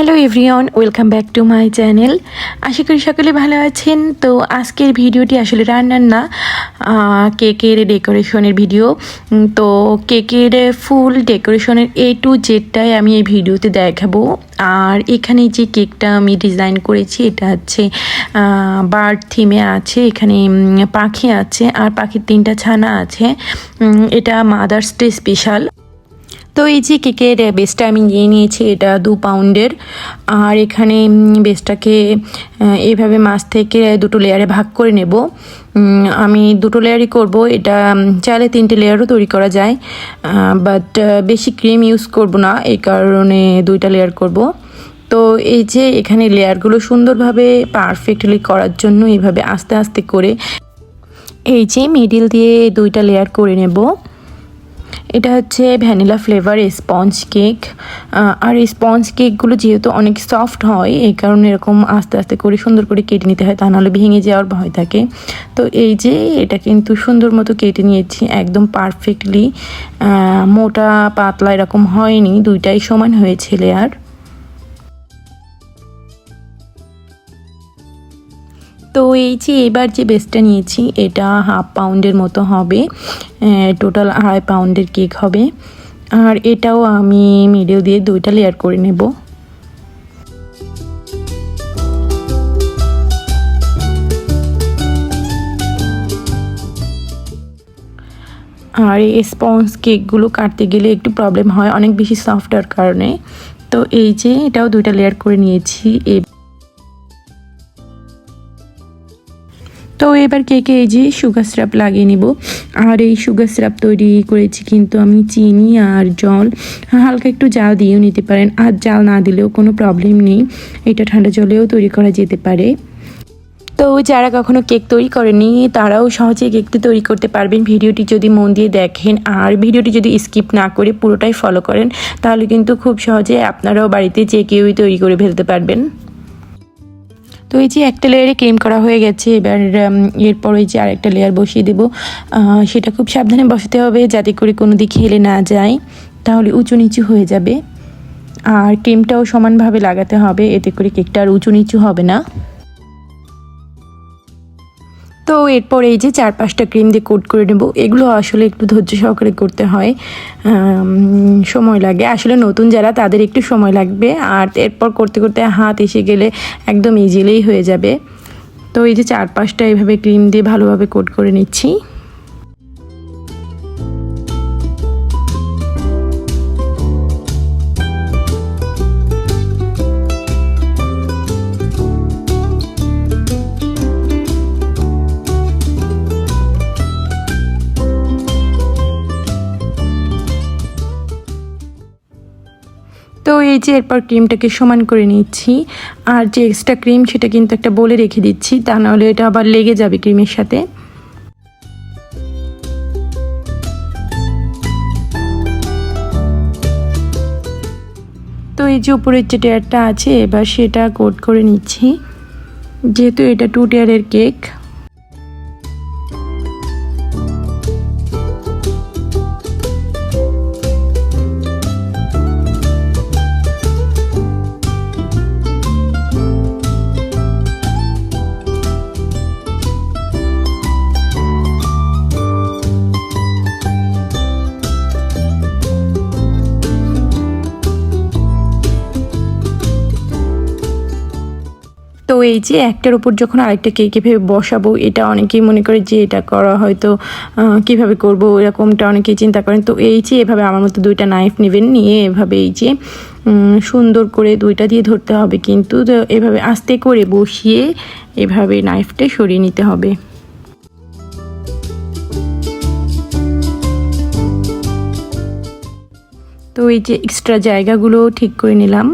Hello everyone welcome back to my channel আশা করি সকলে ভালো আছেন। তো আজকের ভিডিওটি আসলে রান্নার না কেকের ডেকোরেশনের ভিডিও। তো কেকের ফুল ডেকোরেশনের এ টু জেডটাই আমি এই ভিডিওতে দেখাবো। আর এখানে যে কেকটা আমি ডিজাইন করেছি, এটা হচ্ছে বার্ড থিমে আছে, এখানে পাখি আছে, আর পাখির তিনটা ছানা আছে। এটা মাদার্স ডে স্পেশাল তো এই যে কেকের বেসটা আমি নিয়ে নিয়েছি, এটা দু পাউন্ডের আর এখানে বেসটাকে এইভাবে মাছ থেকে দুটো লেয়ারে ভাগ করে নেব। আমি দুটো লেয়ারই করব। এটা চাইলে তিনটে লেয়ারও তৈরি করা যায়। বাট বেশি ক্রিম ইউজ করব না। এই কারণে দুইটা লেয়ার করব। তো এই যে এখানে লেয়ারগুলো সুন্দরভাবে পারফেক্টলি করার জন্য এইভাবে আস্তে আস্তে করে এই যে মিডিল দিয়ে দুইটা লেয়ার করে নেব। এটা হচ্ছে ভ্যানিলা ফ্লেভার স্পঞ্জ কেক আর এই স্পঞ্জ কেকগুলো যেহেতু অনেক সফট হয়, এই কারণে এরকম আস্তে আস্তে করে সুন্দর করে কেটে নিতে হয়, তা নাহলে ভেঙে যাওয়ার ভয় থাকে। তো এই যে এটা কিন্তু সুন্দর মতো কেটে নিয়েছি একদম পারফেক্টলি মোটা পাতলা এরকম হয়নি, দুইটাই সমান হয়েছে লেয়ার তো এই যে এবার যে বেসটা নিয়েছি, এটা হাফ পাউন্ডের মতো হবে। টোটাল আড়াই পাউন্ডের কেক হবে। আর এটাও আমি মিডিল দিয়ে দুইটা লেয়ার করে নেব। আর এই স্পঞ্জ কেকগুলো কাটতে গেলে একটু প্রবলেম হয়, অনেক বেশি সফটার কারণে। তো এই যে এটাও দুইটা লেয়ার করে নিয়েছি। তো এবার কেকে এই যে সুগার সিরাপ লাগিয়ে নিব? আর এই সুগার সিরাপ তৈরি করেছি কিন্তু আমি চিনি আর জল। হালকা একটু জাল দিয়েও নিতে পারেন। আর জাল না দিলেও কোনো প্রবলেম নেই। এটা ঠান্ডা জলেও তৈরি করা যেতে পারে। তো যারা কখনো কেক তৈরি করেনি তারাও সহজে কেকটি তৈরি করতে পারবেন। ভিডিওটি যদি মন দিয়ে দেখেন আর ভিডিওটি যদি স্কিপ না করে পুরোটাই ফলো করেন, তাহলে কিন্তু খুব সহজে আপনারাও বাড়িতে যে কেউই তৈরি করে ফেলতে পারবেন। তো এই যে একটা লেয়ারে ক্রিম করা হয়ে গেছে, এবার এরপর ওই যে আরেকটা লেয়ার বসিয়ে দেবো। সেটা খুব সাবধানে বসাতে হবে যাতে করে কোনো দিক হেলে না যায়, তাহলে উঁচু নিচু হয়ে যাবে। আর ক্রিমটাও সমানভাবে লাগাতে হবে, এতে করে কেকটা আর উঁচু নিচু হবে না। তো এরপর এই যে চার পাঁচটা ক্রিম দিয়ে কোট করে নেব, এগুলো আসলে একটু ধৈর্য সহকারে করতে হয়। সময় লাগে। আসলে নতুন যারা, তাদের একটু সময় লাগবে। আর এরপর করতে করতে হাত এসে গেলে একদম ইজিলেই হয়ে যাবে। তো এই যে চার পাঁচটা এইভাবে ক্রিম দিয়ে ভালোভাবে কোট করে নিচ্ছি। এই যে এরপর ক্রিমটাকে সমান করে নিচ্ছি, আর যে এক্সট্রা ক্রিম সেটা কিন্তু একটা বলে রেখে দিচ্ছি, তা নাহলে এটা আবার লেগে যাবে ক্রিমের সাথে। তো এই যে উপরের যে টেয়ারটা আছে, এবার সেটা কোট করে নিচ্ছি। যেহেতু এটা টু টেয়ারের কেক এই যে একটার উপর যখন আরেকটা কেকে ভেবে বসাবো, এটা অনেকেই মনে করে যে এটা করা হয়তো কীভাবে করব, এরকমটা অনেকেই চিন্তা করেন। তো এই যে এভাবে আমার মতো দুইটা নাইফ নেবেন, নিয়ে এভাবে এই যে সুন্দর করে দুইটা দিয়ে ধরতে হবে। কিন্তু এভাবে আস্তে করে বসিয়ে এভাবে নাইফটা সরিয়ে নিতে হবে। তো এই যে এক্সট্রা জায়গাগুলো ঠিক করে নিলাম।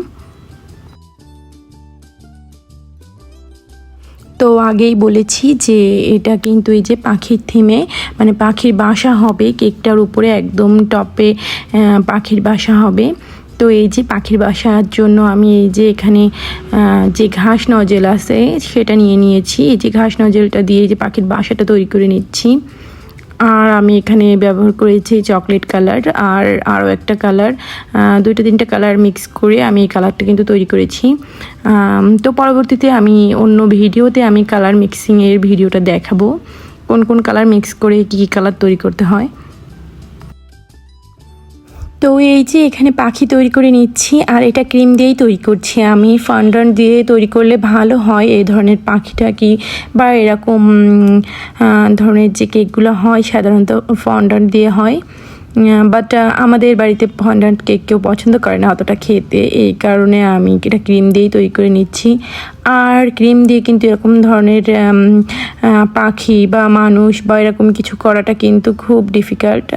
আগেই বলেছি যে এটা কিন্তু এই যে পাখির থিমে মানে পাখির বাসা হবে, কেকটার উপরে একদম টপে পাখির বাসা হবে। তো এই যে পাখির বাসার জন্য আমি এই যে এখানে যে ঘাস নজেল আছে, সেটা নিয়ে নিয়েছি। এই যে ঘাস নজেলটা দিয়ে যে পাখির বাসাটা তৈরি করে নিচ্ছি। আর আমি এখানে ব্যবহার করেছি চকলেট কালার আর আরও একটা কালার দুইটা তিনটা কালার মিক্স করে আমি এই কালারটা কিন্তু তৈরি করেছি। তো পরবর্তীতে আমি অন্য ভিডিওতে আমি কালার মিক্সিংয়ের ভিডিওটা দেখাবো। কোন কোন কালার মিক্স করে কী কী কালার তৈরি করতে হয়। তো এই যে এখানে পাখি তৈরি করে নিচ্ছি, আর এটা ক্রিম দিয়েই তৈরি করছি আমি। ফান্ডান দিয়ে তৈরি করলে ভালো হয় এই ধরনের পাখিটা কি, বা এরকম ধরনের যে কেকগুলো হয়, সাধারণত ফন্ডন দিয়ে হয়। বাট আমাদের বাড়িতে ফন্ডান্ট কেক কেউ পছন্দ করে না অতটা খেতে। এই কারণে আমি এটা ক্রিম দিয়েই তৈরি করে নিচ্ছি। আর ক্রিম দিয়ে কিন্তু এরকম ধরনের পাখি বা মানুষ বা এরকম কিছু করাটা কিন্তু খুব ডিফিকাল্ট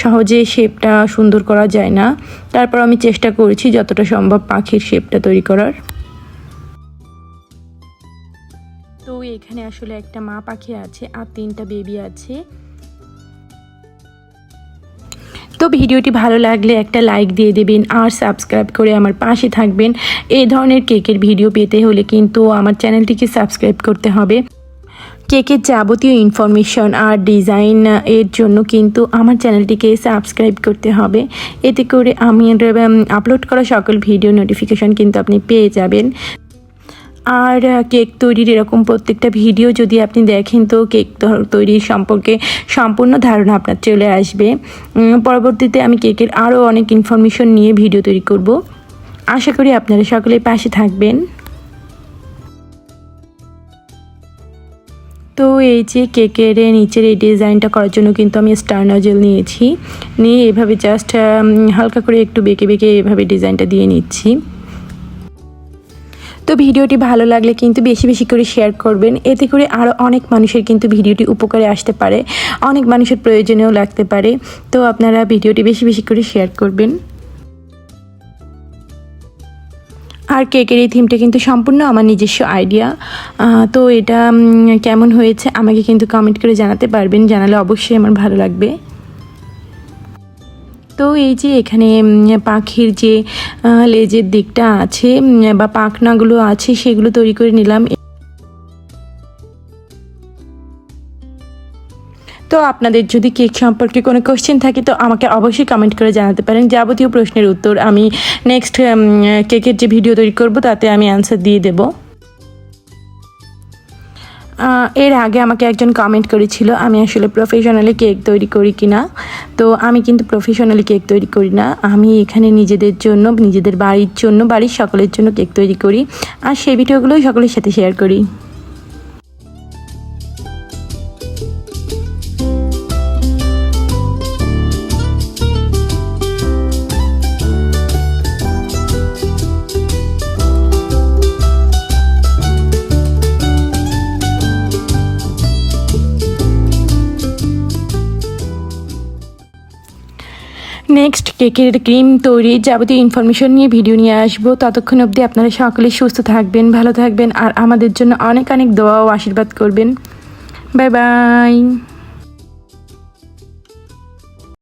সহজে শেপটা সুন্দর করা যায় না। তারপর আমি চেষ্টা করেছি যতটা সম্ভব পাখির শেপটা তৈরি করার। তো এখানে আসলে একটা মা পাখি আছে আর তিনটা বেবি আছে। তো ভিডিওটি ভালো লাগলে একটা লাইক দিয়ে দেবেন আর সাবস্ক্রাইব করে আমার পাশে থাকবেন। এই ধরনের কেকের ভিডিও পেতে হলে কিন্তু আমার চ্যানেলটিকে সাবস্ক্রাইব করতে হবে। কেকের যাবতীয় ইনফরমেশন আর ডিজাইন এর জন্য কিন্তু আমার চ্যানেলটিকে সাবস্ক্রাইব করতে হবে। এতে করে আমি আপলোড করা সকল ভিডিও নোটিফিকেশন কিন্তু আপনি পেয়ে যাবেন। আর কেক তৈরির এরকম প্রত্যেকটা ভিডিও যদি আপনি দেখেন, তো কেক তৈরির সম্পর্কে সম্পূর্ণ ধারণা আপনার চলে আসবে। পরবর্তীতে আমি কেকের আরও অনেক ইনফরমেশন নিয়ে ভিডিও তৈরি করব। আশা করি আপনারা সকলেই পাশে থাকবেন। তো এই যে কেকের নিচের এই ডিজাইনটা করার জন্য কিন্তু আমি স্টার নজেল নিয়েছি। নিয়ে এভাবে জাস্ট হালকা করে একটু বেঁকে বেঁকে এভাবে ডিজাইনটা দিয়ে নিচ্ছি। তো ভিডিওটি ভালো লাগলে কিন্তু বেশি বেশি করে শেয়ার করবেন। এতে করে আরও অনেক মানুষের কিন্তু ভিডিওটি উপকারে আসতে পারে। অনেক মানুষের প্রয়োজনেও লাগতে পারে। তো আপনারা ভিডিওটি বেশি বেশি করে শেয়ার করবেন। আর কেকের এই থিমটা কিন্তু সম্পূর্ণ আমার নিজস্ব আইডিয়া তো এটা কেমন হয়েছে আমাকে কিন্তু কমেন্ট করে জানাতে পারবেন। জানালে অবশ্যই আমার ভালো লাগবে। তো এই যে এখানে পাখির যে লেজের দিকটা আছে বা পাখনাগুলো আছে, সেগুলো তৈরি করে নিলাম। তো আপনাদের যদি কেক সম্পর্কে কোনো কোশ্চেন থাকে, তো আমাকে অবশ্যই কমেন্ট করে জানাতে পারেন। যাবতীয় প্রশ্নের উত্তর আমি নেক্সট কেকের যে ভিডিও তৈরি করব, তাতে আমি অ্যান্সার দিয়ে দেবো। এর আগে আমাকে একজন কমেন্ট করেছিল, আমি আসলে প্রফেশনালি কেক তৈরি করি কি না তো আমি কিন্তু প্রফেশনালি কেক তৈরি করি না। আমি এখানে নিজেদের জন্য, নিজেদের বাড়ির জন্য, বাড়ির সকলের জন্য কেক তৈরি করি। আর সেই ভিডিওগুলোই সকলের সাথে শেয়ার করি। নেক্সট কেকের ক্রিম তৈরি যাবতীয় ইনফরমেশন নিয়ে ভিডিও নিয়ে আসব। ততক্ষণ অবধি আপনারা সকলে সুস্থ থাকবেন, ভালো থাকবেন, আর আমাদের জন্য অনেক অনেক দোয়া ও আশীর্বাদ করবেন। Bye bye